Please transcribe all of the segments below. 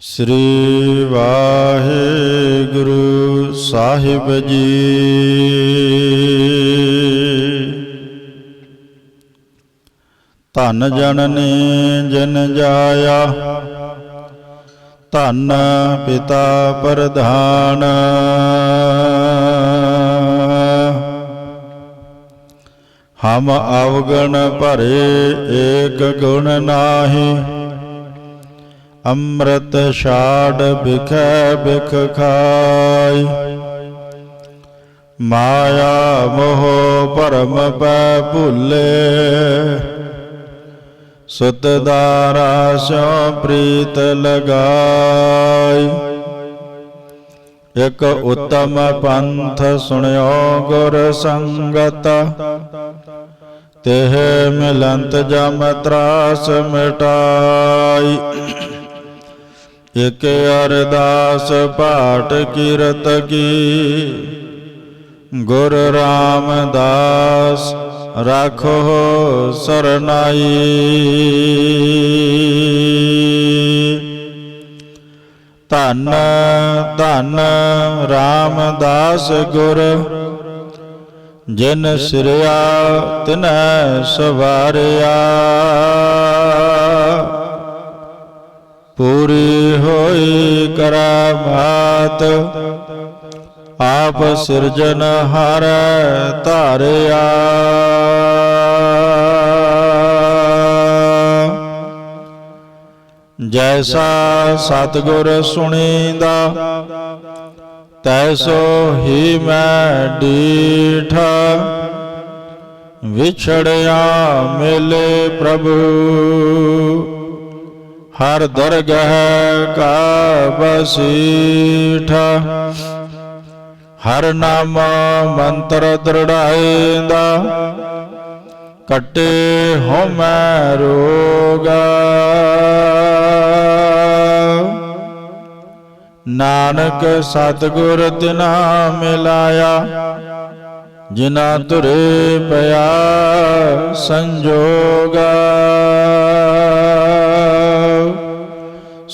ਸ੍ਰੀ ਵਾਹਿਗੁਰੂ ਸਾਹਿਬ ਜੀ। ਧਨ ਜਨਨੀ ਜਨ ਜਾਇਆ, ਧਨ ਪਿਤਾ ਪ੍ਰਧਾਨ। ਹਮ ਅਵਗਣ ਭਰੇ ਏਕ ਗੁਣ ਨਾਹੀ ਅੰਮ੍ਰਿਤ ਛਾੜ ਬਿਖੈ ਬਿਖ ਖਾਈ ਮਾਇਆ ਮੋਹ ਪਰਮ ਪੈ ਭੁੱਲੇ। ਸੁਤ ਦਾਰਾ ਸੋ ਪ੍ਰੀਤ ਲਗਾਈ ਇਕ ਉਤਮ ਪੰਥ ਸੁਣਿਓ ਗੁਰ ਸੰਗਤ। ਤਿਹ ਮਿਲੰਤ ਜਮ ਤਰਾਸ ਮਿਟਾਈ ਇਕ ਅਰਦਾਸ ਪਾਠ ਕੀਰਤ ਕੀ। ਗੁਰ ਰਾਮਦਾਸ, ਰਾਖੋ ਸਰਨਾਈ। ਧੰਨ ਧੰਨ ਰਾਮਦਾਸ ਗੁਰ, ਜਿਨ ਸਿਰਿਆ ਤਿਨੈ ਸਵਾਰਿਆ। ਪੂਰੀ ਹੋਈ ਕਰਾਮਾਤ, ਆਪ ਸਿਰਜਨ ਹਾਰੈ ਧਾਰਿਆ। ਜੈਸਾ ਸਤਿਗੁਰ ਸੁਣੀਂਦਾ, ਤੈਸੋ ਹੀ ਮੈਂ ਡੀਠ। ਵਿਛੜਿਆ ਮਿਲੇ ਪ੍ਰਭੂ। ਹਰ ਦਰਗਹ ਕਾ ਬਸੀਠਾ ਹਰ ਨਾਮ ਮੰਤਰ ਦ੍ਰਿੜਾਏਂਦਾ ਕਟੇ ਹੋ ਮੈਂ ਰੋਗਾ। ਨਾਨਕ ਸਤਿਗੁਰ ਤਿਨਾ ਮਿਲਾਇਆ, ਜਿਨਾ ਤੁਰੇ ਪਿਆ ਸੰਜੋਗਾ।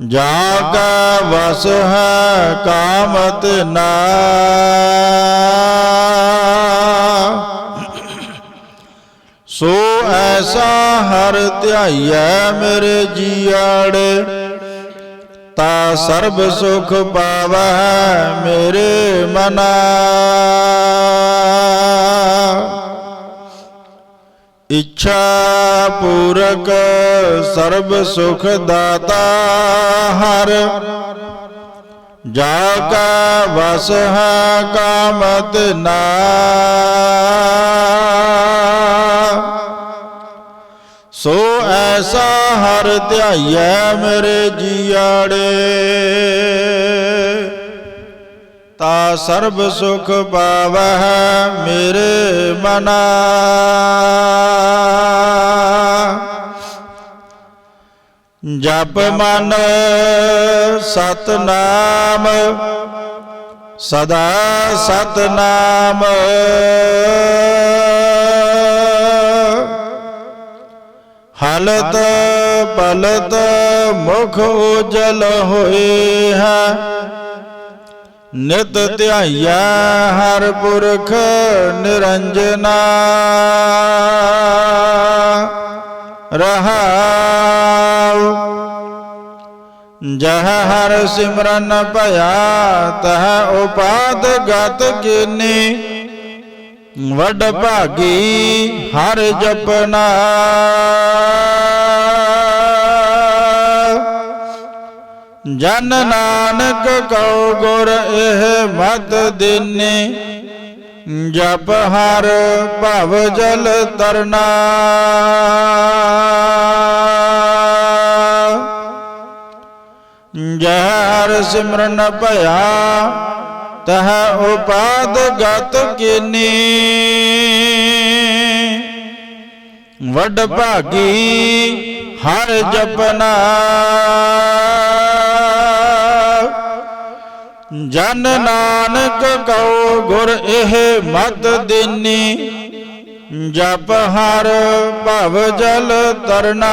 ਜਾ ਕਾ ਵਸ ਹੈ ਕਾਮਤ ਨਾ। ਸੋ ਐਸਾ ਹਰ ਧਿਆਈਐ ਮੇਰੇ ਜੀਆੜੇ, ਤਾ ਸਰਬ ਸੁਖ ਪਾਵੈ ਮੇਰੇ ਮਨਾ। ਇੱਛਾ ਪੂਰਕ ਸਰਬ ਸੁਖ ਦਾਤਾ ਹਰ। ਜਾ ਕਾ ਵਸ ਹੈ ਕਾਮਤ ਨਾ। ਸੋ ਐਸਾ ਹਰ ਧਿਆਈਐ ਮੇਰੇ ਜੀਆੜੇ। ਤਾ ਸਰਬ ਸੁਖ ਪਾਵਹਿ ਮੇਰੇ ਮਨਾ। ਜਪ ਮਨ ਸਤਨਾਮ, ਸਦਾ ਸਤਨਾਮ। ਹਲਤ ਪਲਤ ਮੁਖ ਉਜਲ ਹੋਏ ਹੈ, ਨਿਤ ਧਿਆਈਆ ਹਰ ਪੁਰਖ ਨਿਰੰਜਨਾ। ਰਹਾਉ ਜਹ ਹਰ ਸਿਮਰਨ ਭਇਆ, ਤਹ ਉਪਾਦ ਗਤ ਕੀਨੀ। ਵੱਡ ਭਾਗੀ ਹਰ ਜਪਨਾ ਜਨ ਨਾਨਕ ਕਉ ਗੁਰ ਇਹ ਮਤ ਦਿਨੇ। ਜਪ ਹਰ ਭਵ ਜਲ ਤਰਨਾ। ਜਹਰ ਸਿਮਰਨ ਭਇਆ, ਤਹ ਉਪਾਦ ਗਤ ਕੀਨੀ। ਵੱਡ ਭਾਗੀ ਹਰ ਜਪਨਾ ਜਨ ਨਾਨਕ ਕਉ ਗੁਰ ਇਹ ਮਤ ਦਿਨੀ, ਜਪ ਹਰ ਭਵ ਜਲ ਤਰਨਾ।